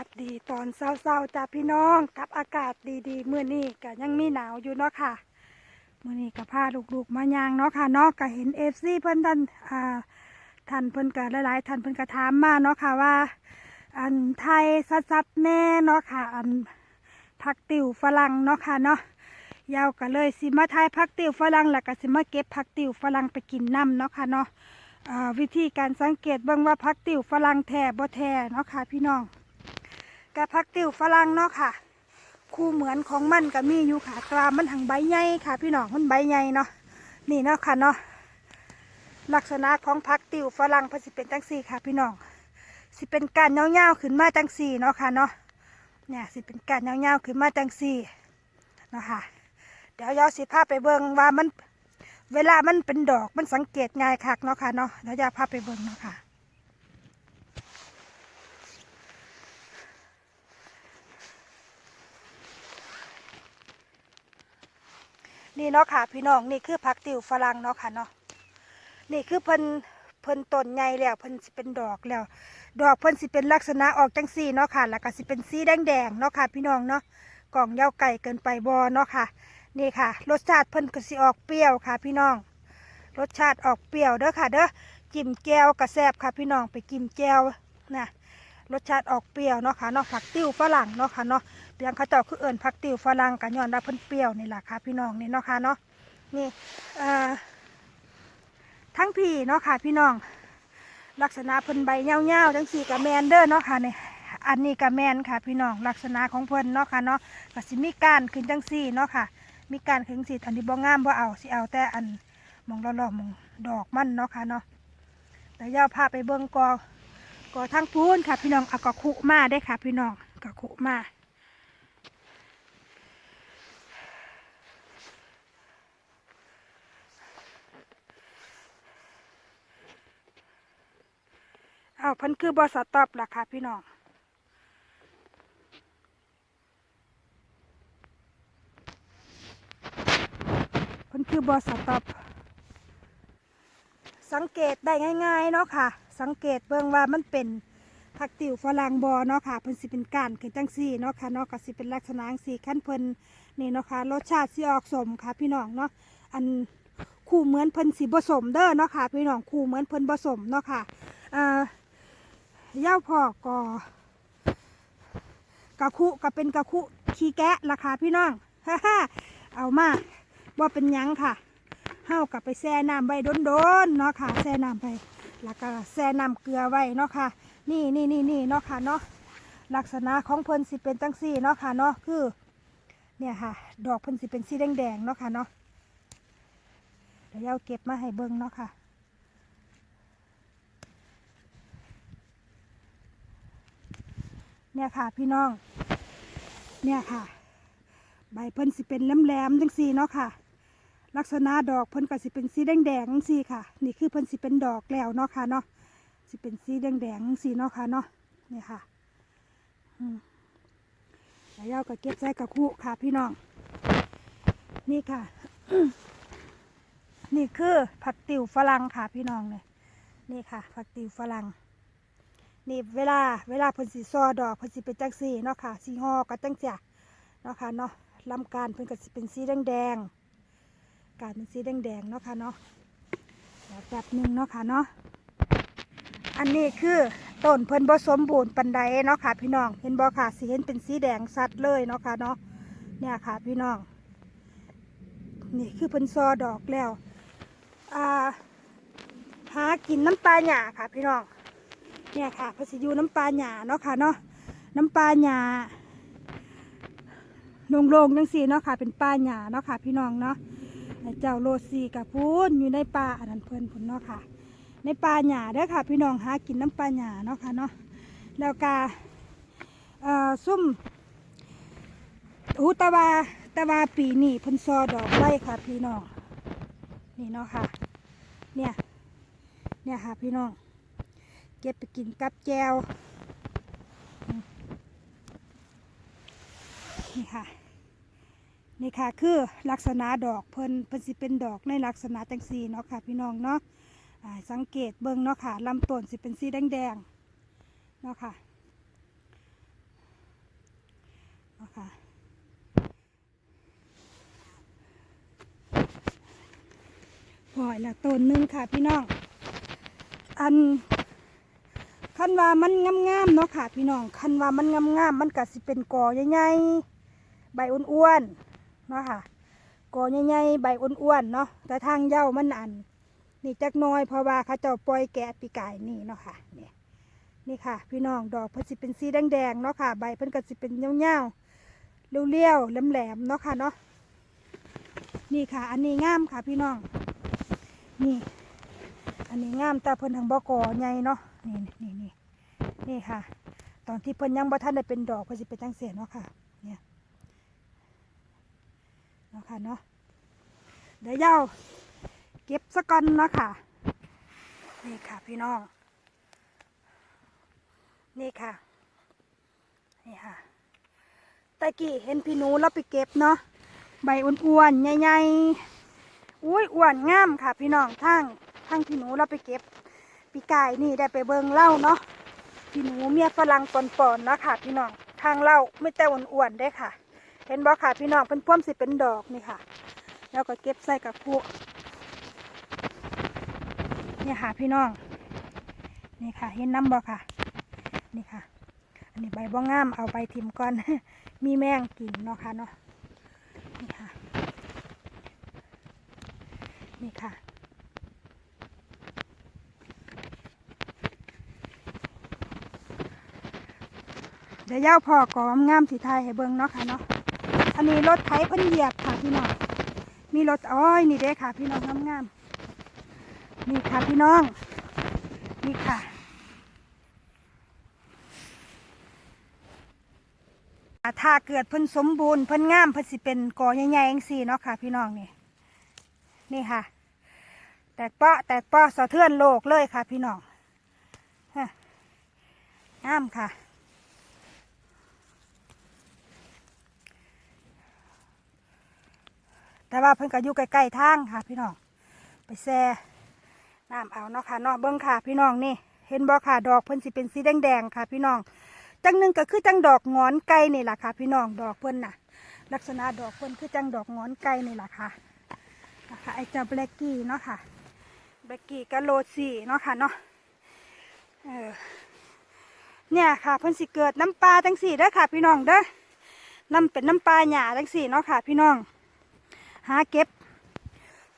วัสดีตอนเศร้าๆจ้าพี่น้องกับอากาศดีๆมื้อนี้ก็ยังมีหนาวอยู่เนาะค่ะมื้อนี้ก็พาลูกๆมายางเนาะค่ะเนาะก็เห็นเอฟซีเพิ่นท่านอ่าท่านเพิ่นก็หลายๆท่านเพิ่นก็ถามมาเนาะค่ะว่า อันไทยซับแน่เนาะค่ะ อันผักติ๋วฝรั่งเนาะค่ะเนาะยาวก็เลยสิมาทายผักติ๋วฝรั่งแล้วก็สิมาเก็บผักติ๋วฝรั่งไปกินน้ำเนาะค่ะเนาะวิธีการสังเกตเบิ่งว่าผักติ๋วฝรั่งแท้บ่แท้เนาะค่ะพี่น้อง กะพักติวฝรั่งเนาะค่ะ คู่เหมือนของมันก็มีอยู่ค่ะกลามมันหังใบใหญ่ค่ะ พี่น้องมันใบใหญ่เนาะนี่เนาะค่ะเนาะลักษณะของพักติวฝรั่งเพนสิเป็นจังสี่ค่ะ พี่น้องสิเป็นการเงาวๆขึ้นมาจังสี่เนาะค่ะเนาะเนี่ยสิเป็นการเงาวๆขึ้นมาจังสี่เนาะค่ะ เดี๋ยวยาวสิพาไปเบิ่งว่ามันเวลามันเป็นดอกมันสังเกตง่ายคักเนาะค่ะเนาะเดี๋ยวยาพาไปเบิ่งเนาะค่ะ นี่เนาะค่ะ พี่น้องนี่คือผักติวฝรั่งเนาะค่ะเนาะนี่คือเพิ่นเพิ่นต้นใหญ่แล้วเพิ่นสิเป็นดอกแล้ว ดอกเพิ่นสิเป็นลักษณะออกจังซี่เนาะค่ะ แล้วก็สิเป็นสีแดงๆเนาะค่ะ พี่น้องเนาะกล่องยาวไก่เกินไปบอเนาะค่ะ นี่ค่ะ รสชาติเพิ่นก็สิออกเปรี้ยวค่ะ พี่น้อง รสชาติออกเปรี้ยวเด้อค่ะ เด้อจิ้มแก้วกระแซบค่ะ พี่น้องไปกินแก้วนะรสชาติออกเปรี้ยวเนาะค่ะเนาะผักติ้วฝรั่งเนาะค่ะเนาะ เพียงเขาเจ้าคือเอิญผักติวฝรั่งกันย้อนว่าเพิ่นเปรี้ยวนี่แหละค่ะพี่น้องนี่เนาะค่ะเนาะนี่ทั้งพี่เนาะค่ะพี่น้อง ลักษณะเพิ่นใบเงาๆจังสี่กับแมนเด้อเนาะค่ะนี่อันนี้กับแมนค่ะพี่น้องลักษณะของเพิ่นเนาะค่ะเนาะก็สิมีการขึ้นจังสี่เนาะค่ะ มีการขึ้นสี่อันนี้บ่งามบ่เอาสิเอาแต่อันมองรอบๆมองดอกมันเนาะค่ะเนาะแต่ย่าพาไปเบิ่งกอก็ทั้งพูนค่ะพี่น้องเอากระคุมาได้ค่ะ พี่น้องกระคุมา เอาพันคือบอสตอบล่ะค่ะพี่น้องพันคือบอสตอบสังเกตได้ง่ายๆเนาะค่ะ สังเกตเบิ่งว่ามันเป็นผักติ๋วฝรั่งบอเนาะค่ะเพิ่นสิเป็นก้านขึ้นจังซี่เนาะค่ะเนาะก็สิเป็นลักษณะจังซี่ขั้นเพิ่นนี่เนาะค่ะรสชาติสิออกสมค่ะ พี่น้องเนาะอันคู่เหมือนเพิ่นสิผสมเด้อเนาะค่ะ พี่น้องคู่เหมือนเพิ่นผสมเนาะค่ะอ่า ย่าพอกก็กะคุก็เป็นกะคุขี้แกะราคาพี่น้องฮ่าเอามาบ่าเป็นยังค่ะเฮากลับไปแช่น้ำไว้โดนๆเนาะค่ะแช่น้ำไป แล้วก็แช่น้ำเกลือไว้เนาะค่ะ นี่นี่นี่นี่เนาะค่ะเนาะลักษณะของเพิ่นสิเป็นจังซี่เนาะค่ะเนาะคือ เนี่ยค่ะ ดอกเพิ่นสิเป็นสีแดงๆเนาะค่ะเนาะเดี๋ยวเอาเก็บมาให้เบิ่งเนาะค่ะ เนี่ยค่ะพี่น้อง เนี่ยค่ะ ใบเพิ่นสิเป็นแหลมๆจังซี่เนาะค่ะ ลักษณะดอกเพิ่นก็สิเป็นสีแดงๆจังซี่ค่ะ นี่คือเพิ่นสิเป็นดอกแล้วเนาะค่ะเนาะสิเป็นสีแดงๆจังซี่เนาะค่ะเนาะเนี่ยค่ะอืมแล้วเราก็เก็บใส่กระคุค่ะพี่น้อง นี่ค่ะ นี่คือผักติ๋วฝรั่งค่ะพี่น้องเนี่ยนี่ค่ะ ผักติ๋วฝรั่ง นี่เวลาเวลาเพิ่นสิซอดอกเพิ่นสิเป็นจังซี่เนาะค่ะสีห่อก็จังเจ้ะเนาะค่ะเนาะลำการเพิ่นก็สิเป็นสีแดงๆการเป็นสีแดงๆเนาะค่ะเนาะเดี๋ยวแป๊บหนึงเนาะค่ะเนาะอันนี้คือต้นเพิ่นบ่สมบูรณ์ปันใดเนาะค่ะ พี่น้องเห็นบ่ค่ะสีเห็นเป็นสีแดงสัดเลยเนาะค่ะเนาะเนี่ยค่ะพี่น้อง นี่คือเพิ่นซอดอกแล้วอ่าหากินน้ำปลาหยาค่ะพี่น้อง เนี่ยค่ะพสิอยู่น้ำปลาหยาเนาะค่ะเนาะน้ำปลาหยาโล่งๆจังซี่เนาะค่ะ เป็นปลาหยาเนาะค่ะ พี่น้องเนาะเจ้าโรซีกับพูนอยู่ในป่าอันนั้นเพื่อนพุ่นเนาะค่ะ ในป่าหญ้าเด้อค่ะ พี่น้องหากินน้ำป่าหญ้าเนาะค่ะเนาะแล้วก็อ่อซุ่มหูตะวาตะวาปีนี่พิ่นซอดอกไว้ค่ะ พี่น้องนี่เนาะค่ะ เนี่ยเนี่ยค่ะ พี่น้อง เก็บไปกินกับแจวนี่ค่ะ นี่ค่ะคือลักษณะดอกเพิ่นเพิ่นสิเป็นดอกในลักษณะจังสีเนาะค่ะพี่น้องเนาะสังเกตเบิ่งเนาะค่ะลำต้นสิเป็นสีแดงๆเนาะค่ะเนาะค่ะพอยละต้นหนึงค่ะพี่น้อง อัน คันว่ามันงามๆเนาะค่ะพี่น้องคันว่ามันงามๆมันก็สิเป็นกอใหญ่ๆใบอ้วนๆเนาะค่ะกอใหญ่ๆใบอ้วนๆเนาะแต่ทางเย้ามันอัน นี่จักน้อยเพราะว่าเขาเจ้าปล่อยแกะปีกายนี่เนาะค่ะนี่นี่ค่ะ พี่น้องดอกเพิ่นสิเป็นสีแดงๆเนาะค่ะ ใบเพิ่นก็สิเป็นยาวๆเรียวๆแหลมๆเนาะค่ะเนาะนี่ค่ะ อันนี้งามค่ะพี่น้อง นี่ อันนี้งามแต่เพิ่นทางบกอใหญ่เนาะ นี่นี่นี่นี่ค่ะ ตอนที่เพิ่นยังบ่ทันได้เป็นดอกเพิ่นสิเป็นจังเสียเนาะค่ะ เนี่ยเนาะค่ะเนาะเดี๋ยวเย้าเก็บสะก่อนเนาะค่ะ นี่ค่ะพี่น้อง นี่ค่ะ นี่ค่ะตะกี้เห็นพี่นูเราไปเก็บเนาะใบอ้วนๆใหญ่ๆอุ้ยอ้วนงามค่ะ พี่น้องทั้งทั้งพี่นูเราไปเก็บ ปีกายนี่ได้ไปเบิงเหล่าเนาะพี่หนูเมียฝรั่งปอนๆเนาะค่ะ พี่น้องทางเหล่าไม่แต่อ้วนๆได้ค่ะ เห็นบ่ค่ะพี่น้องเป็นพ่วมสิเป็นดอกนี่ค่ะ แล้วก็เก็บใส่กับผู้นี่ค่ะพี่น้อง นี่ค่ะ เห็นน้ำบ่ค่ะ นี่ค่ะ อันนี้ใบบ่งามเอาใบทิมก่อน มีแมงกินเนาะค่ะเนาะนี่ค่ะ นี่ค่ะ เดี๋ยวย่าพอกอมงามสีไทยให้เบิ่งเนาะค่ะเนาะ อันนี้รถไถเพิ่นเหยียบค่ะพี่น้อง มีรถอ้อยนี่เด้ค่ะพี่น้องงามงามนี่ค่ะพี่น้อง นี่ค่ะถ้าเกิดเพิ่นสมบูรณ์เพิ่นงามเพิ่นสิเป็นกอใหญ่ๆจังซี่เนาะค่ะ พี่น้องนี่นี่ค่ะ แตกเปาะแตกเปาะสะเทือนโลกเลยค่ะ พี่น้องงามค่ะ แต่ว่าเพิ่นก็อยู่ใกล้ๆทางค่ะ พี่น้อง ไปแซ่น้ำเอาเนาะค่ะเนาะเบิ้งค่ะ พี่น้องนี่ เห็นบ่ค่ะดอกเพิ่นสิเป็นสีแดงๆค่ะ พี่น้อง จังหนึ่งก็คือจังดอกงอนไก่นี่แหละค่ะ พี่น้องดอกเพิ่นน่ะ ลักษณะดอกเพิ่นคือจังดอกงอนไก่นี่แหละค่ะนะคะไอเจ้าแบล็กกี้เนาะค่ะแบล็กกี้กับโรซี่เนาะค่ะเนาะเออเนี่ยค่ะเพิ่นสิเกิดน้ำปลาจังสี่เด้อค่ะ พี่น้องเด้อน้ำเป็นน้ำปลาหยาจังสี่เนาะค่ะ พี่น้อง หาเก็บ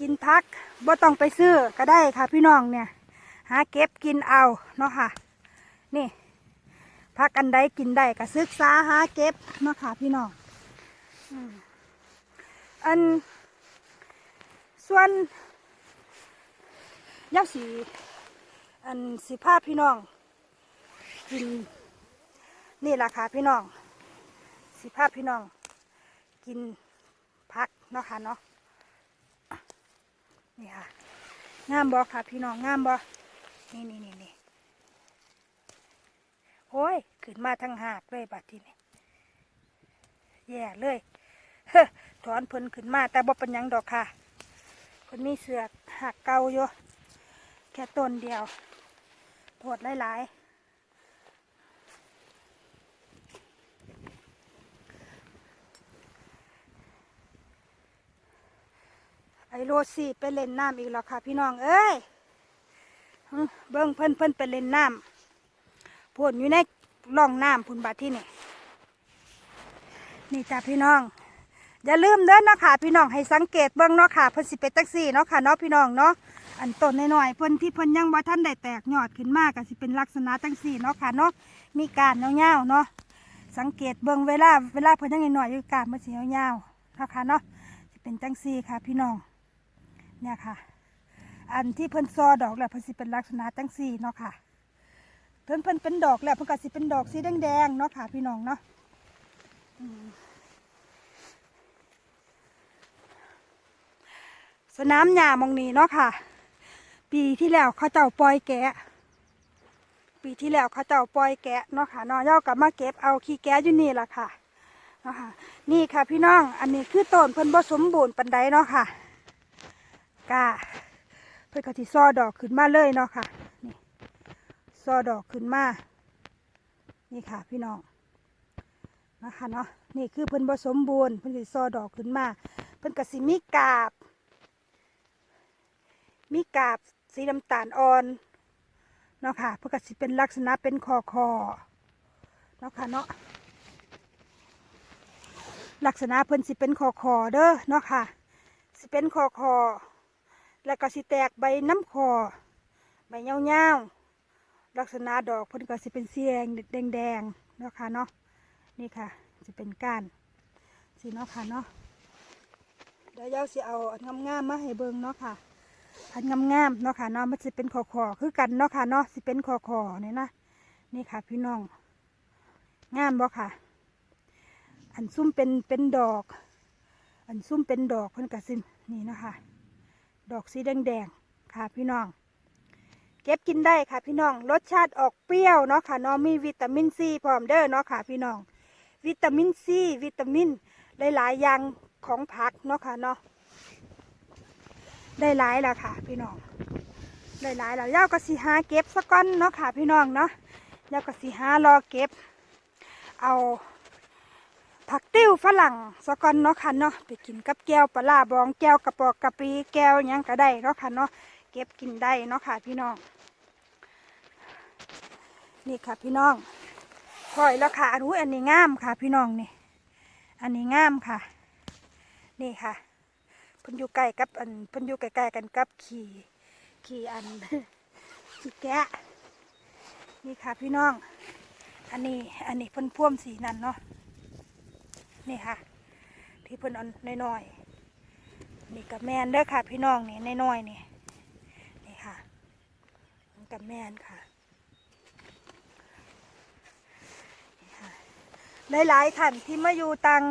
กินพักบ่ต้องไปซื้อก็ได้ค่ะพี่น้องเนี่ย หาเก็บกินเอาเนาะค่ะ นี่พักอันใดกินได้ก็ศึกษาหาเก็บเนาะค่ะพี่น้องอัน ส่วนยาสีอันสิภาพพี่น้องกินนี่แหละค่ะพี่น้องสิภาพพี่น้องกิน เนาะค่ะเนาะนี่ค่ะงามบอค่ะ พี่น้องงามบอนี่นี่นี่นี่โอ้ยขึ้นมาทั้งหากเลยบัดทีนี้แย่เลยเฮ้ถอนเพิ่นขึ้นมาแต่บ่เป็นยังดอกค่ะเพิ่นมีเสือกหักเกาอยู่แค่ต้นเดียวโทษหลายๆ โรซี่ไปเล่นน้ำอีกแล้วค่ะ พี่น้องเอ้ยเบิ้งเพิ่นเพิ่นไปเล่นน้ำพูนอยู่ในร่องน้ำพูนบาดที่นี่นี่จ้ะพี่น้อง อย่าลืมเด้อเนาะค่ะ พี่น้องให้สังเกตเบิ้งเนาะค่ะเพิ่นสิเป็นตักซี่เนาะค่ะเนาะพี่น้องเนาะอันต้นน้อยๆเพิ่นที่เพิ่นยังบ่ทันได้แตกยอดขึ้นมากก็สิเป็นลักษณะตังซี่เนาะค่ะเนาะมีการยาวๆเนาะสังเกตเบิ้งเวลาเวลาเพิ่นยังน้อยๆอยู่การมันสิยาๆเนาะค่ะเนาะสิเป็นจังซี่ค่ะ พี่น้อง เนี่ยค่ะ อันที่เพิ่นซอดอกแล้วเพิ่นสิเป็นลักษณะจังซี่เนาะค่ะ เพิ่นเพิ่นเป็นดอกแล้วเพิ่นก็สิเป็นดอกสีแดงๆเนาะค่ะพี่น้องเนาะสนามหญ้ามองนี้เนาะค่ะ ปีที่แล้วเขาเจ้าปล่อยแกะ ปีที่แล้วเขาเจ้าปล่อยแกะเนาะค่ะนาะเย้ากลับมาเก็บเอาขี้แกะอยู่นี่ล่ะค่ะเนาะค่ะ นี่ค่ะพี่น้อง อันนี้คือต้นเพิ่นบ่สมบูรณ์ปานใดเนาะค่ะ กาเพื่อก็ที่ซอดอกขึ้นมาเลยเนาะค่ะนี่ซอดอกขึ้นมานี่ค่ะพี่น้องนะคะเนาะนี่คือเพิ่นผสมบูรณ์เพิ่นสิซอดอกขึ้นมาเพิ่นก็สิมีกาบ มีกาบสีน้ำตาลอ่อนเนาะค่ะเพิ่นกสิเป็นลักษณะเป็นคอคอเนาะค่ะเนาะลักษณะเพิ่นสิเป็นคอคอเด้อเนาะค่ะสิเป็นคอคอ แล้วก็สิแตกใบน้ำคอ ใบเงาวๆลักษณะดอกเพิ่นก็สิเป็นสีแดงแดงเนาะค่ะเนาะนี่ค่ะจะเป็นก้านสิเนาะค่ะเนาะเดี๋ยวเย้าสิเอาอันงามมาให้เบิ่งเนาะค่ะอันงามๆเนาะค่ะเนาะมันสิเป็นคอคอคือกันเนาะค่ะเนาะสิเป็นคอคอเนี่ยนะนี่ค่ะพี่น้องงามบ่ค่ะ อันซุ่มเป็นเป็นดอก อันซุ่มเป็นดอกเพิ่นกะสินี่นะคะ ดอกสีแดงๆค่ะพี่น้อง เก็บกินได้ค่ะพี่น้อง รสชาติออกเปรี้ยวเนาะค่ะเนาะมีวิตามินซีพร้อมเด้อเนาะค่ะพี่น้อง วิตามินซีวิตามินหลายๆอย่างของผักเนาะค่ะเนาะได้หลายแล้วค่ะ พี่น้องได้หลายแล้วย่าก็สิหาเก็บสักก้อนเนาะค่ะพี่น้องเนาะย่าก็สิหารอเก็บ เอา ผักติ้วฝรั่งสกอนเนาะค่ะเนาะไปกินกับแก้วปลาร้าบองแก้วกระปอกกะปีแก้วยังก็ได้เนาะค่ะเนาะเก็บกินได้เนาะค่ะพี่น้องนี่ค่ะพี่น้องพอยแล้วค่ะอันนู้อันนี้งามค่ะ พี่น้องนี่ อันนี้งามค่ะ นี่ค่ะพิ่นอยู่ใกล้กับอันพิ่นอยู่ใกล้ๆกันกับขี่ขี่อันขี่แกะนี่ค่ะพี่น้อง อันนี้อันนี้พิ่นพ่วมสีนั่นเนาะ นี่ค่ะ ที่เพิ่นเอันน้อยๆนี่กับแมนเด้อค่ะ พี่น้องนี่น้อยๆนี่นี่ค่ะกับแมนค่ะหลายๆท่านที่มาอยู่ตัง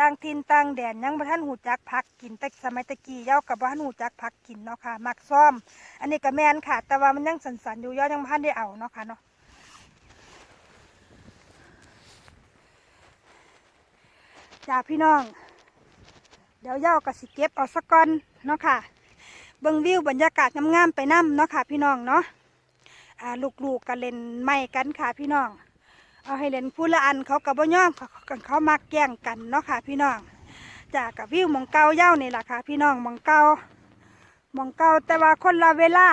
ตังทินตังแดนยังบ่ท่านหูจักพักกินแต่สมัยตะกี้เย้ากับบ่ท่านหูจักพักกินเนาะค่ะมักซ่อม อันนี้กับแมนค่ะ แต่ว่ามันยังสันๆอยู่ย้อยังบ่ท่านได้เอาเนาะค่ะเนาะ จ้าพี่น้อง เดี๋ยวเย่าก็สิเก็บเอาสักก้อนเนาะค่ะเบิ่งวิวบรรยากาศงามๆไปน้ำเนาะค่ะ พี่น้องเนาะลูกๆกันเล่นไม้กันค่ะพี่น้อง เอาให้เล่นผู้ละอันเขากับบ่ย่อมเขาเขาขามักแย่งกันเนาะค่ะ พี่น้องจากกับวิวหมองเกาเย่านี่แหละค่ะ พี่น้องหมองเกาหมองเกาแต่ว่าคนละเวลา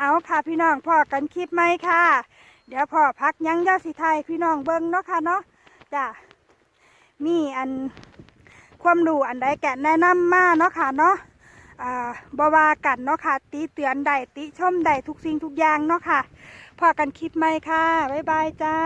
เอาค่ะพี่น้องพ่อกันคลิปไหมค่ะ เดี๋ยวพ่อพักยังเย่าสิไทยพี่น้องเบิ่งเนาะค่ะเนาะจ้า มีอันความรู้อันใดแกะแนะนำมาเนาะค่ะเนาะบวากันเนาะค่ะ ตีเตือนใดติชมใดทุกสิ่งทุกอย่างเนาะค่ะพอกันคลิปไหมค่ะ บ๊ายบายจ้า